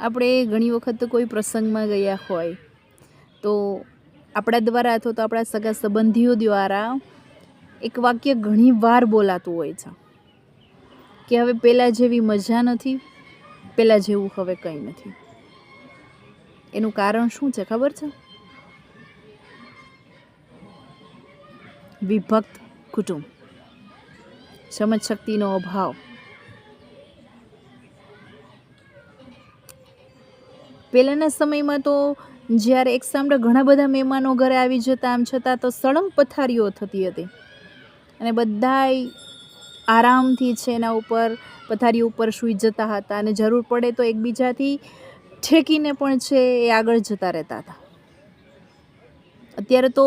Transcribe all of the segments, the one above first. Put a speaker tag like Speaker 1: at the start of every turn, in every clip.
Speaker 1: આપણે ઘણી વખત કોઈ પ્રસંગમાં ગયા હોય, તો આપણા દ્વારા અથવા તો આપણા સગા સંબંધીઓ દ્વારા એક વાક્ય ઘણી વાર બોલાતું હોય છે, કે હવે પહેલાં જેવી મજા નથી પહેલાં જેવું હવે કંઈ નથી. એનું કારણ શું છે ખબર છે? વિભક્ત કુટુંબ. સમજ શક્તિનો અભાવ. પહેલાંના સમયમાં તો જ્યારે એક સામડે ઘણા બધા મહેમાનો ઘરે આવી જતા, આમ છતાં તો સળંગ પથારીઓ થતી હતી. અને બધાય આરામથી છે એના ઉપર, પથારી ઉપર સૂઈ જતા હતા અને જરૂર પડે તો એકબીજાથી ઠેકીને પણ છે એ આગળ જતા રહેતા હતા. અત્યારે તો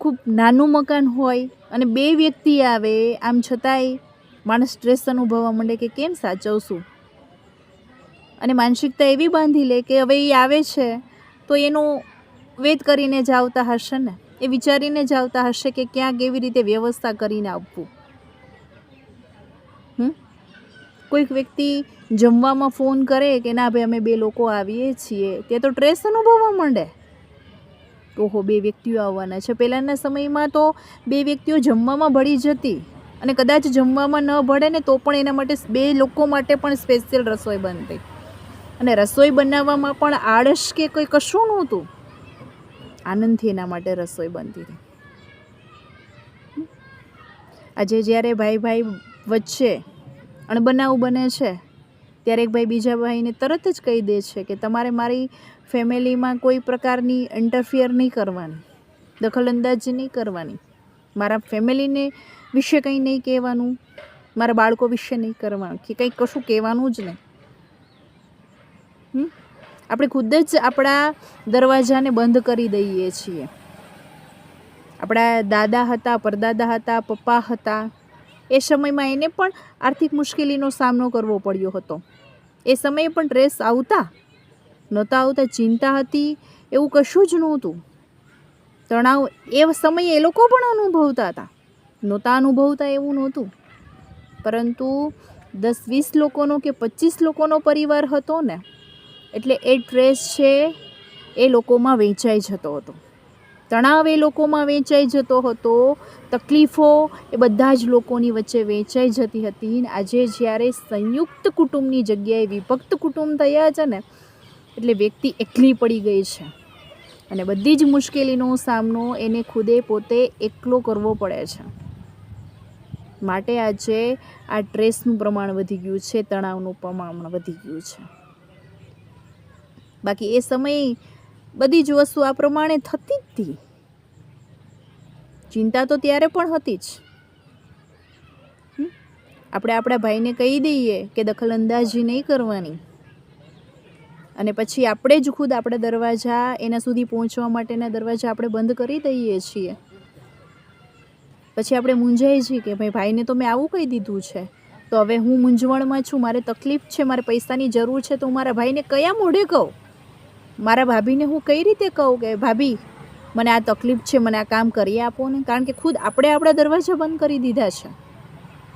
Speaker 1: ખૂબ નાનું મકાન હોય અને બે વ્યક્તિ આવે, આમ છતાંય માણસ સ્ટ્રેસ અનુભવવા માંડે કે કેમ સાચવશું? અને માનસિકતા એવી બાંધી લે કે હવે એ આવે છે, તો એનું વેદ કરીને જ આવતા હશે ને? એ વિચારીને જ આવતા હશે કે ક્યાં કેવી રીતે વ્યવસ્થા કરીને આપવું હમ? કોઈક વ્યક્તિ જમવામાં ફોન કરે કે ના ભાઈ અમે બે લોકો આવીએ છીએ, તે તો ટ્રેસ અનુભવવા માંડે. ઓહો, બે વ્યક્તિઓ આવવાના છે. પહેલાંના સમયમાં તો બે વ્યક્તિઓ જમવામાં ભળી જતી અને કદાચ જમવામાં ન ભળે ને તો પણ એના માટે બે લોકો માટે પણ સ્પેશિયલ રસોઈ બનતી. અને રસોઈ બનાવવામાં પણ આળસ કે કંઈ કશું નહોતું. આનંદથી એના માટે રસોઈ બનતી હતી. આજે જ્યારે ભાઈ ભાઈ વચ્ચે અણબનાવ બને છે, ત્યારે એક ભાઈ બીજા ભાઈને તરત જ કહી દે છે કે તમારે મારી ફેમિલીમાં કોઈ પ્રકારની ઇન્ટરફિયર નહીં કરવાની, દખલઅંદાજી નહીં કરવાની. મારા ફેમિલીને વિશે કંઈ નહીં કહેવાનું, મારા બાળકો વિશે નહીં કરવાનું, કે કંઈ કશું કહેવાનું જ નહીં? આપણે ખુદ જ આપણા દરવાજાને બંધ કરી દઈએ છીએ. આપણા દાદા હતા, પરદાદા હતા, પપ્પા હતા. એ સમયમાં એને પણ આર્થિક મુશ્કેલીનો સામનો કરવો પડ્યો હતો. એ સમયે પણ ટ્રેસ આવતા નહોતા આવતા, ચિંતા હતી, એવું કશું જ નહોતું. તણાવ એ સમયે એ લોકો પણ અનુભવતા હતા. નહોતા અનુભવતા એવું નહોતું. પરંતુ દસ વીસ લોકોનો કે પચીસ લોકોનો પરિવાર હતો ને એટલે એ ટ્રેસ છે એ લોકોમાં વેચાઈ જતો હતો. તણાવ એ લોકોમાં વેચાઈ જતો હતો. તકલીફો એ બધા જ લોકોની વચ્ચે વેચાઈ જતી હતી. ને આજે જ્યારે સંયુક્ત કુટુંબની જગ્યાએ વિભક્ત કુટુંબ થયા છે ને, એટલે વ્યક્તિ એકલી પડી ગઈ છે. અને બધી જ મુશ્કેલીનો સામનો એને ખુદે પોતે એકલો કરવો પડે છે. માટે આજે આ ટ્રેસનું પ્રમાણ વધી ગયું છે, તણાવનું પ્રમાણ વધી ગયું છે. બાકી એ સમયે બધી જ વસ્તુ આ પ્રમાણે થતી જ હતી. ચિંતા તો ત્યારે પણ હતી જ. આપણે આપણા ભાઈને કહી દઈએ કે દખલઅંદાજી નહીં કરવાની. અને પછી આપણે જ ખુદ આપણા દરવાજા એના સુધી પહોંચવા માટેના દરવાજા આપણે બંધ કરી દઈએ છીએ. પછી આપણે મૂંઝાઈ છીએ કે ભાઈ, ભાઈને તો મેં આવું કહી દીધું છે. તો હવે હું મૂંઝવણમાં છું, મારે તકલીફ છે, મારે પૈસાની જરૂર છે, તો હું મારા ભાઈને કયા મોઢે કહું? મારા ભાભીને હું કઈ રીતે કહું કે, ભાભી, મને આ તકલીફ છે, મને આ કામ કરી આપો ને. કારણ કે ખુદ આપણે આપણા દરવાજા બંધ કરી દીધા છે.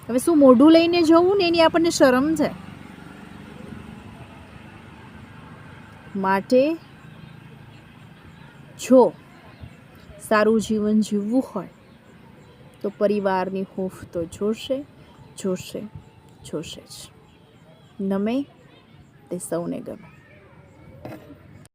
Speaker 1: હવે શું મોઢું લઈને જવું ને એની આપણને શરમ છે? માટે જો સારું જીવન જીવવું હોય, તો પરિવારની હૂંફ તો જોશે જોશે જોશે જ. નમે તે સૌને ગમે.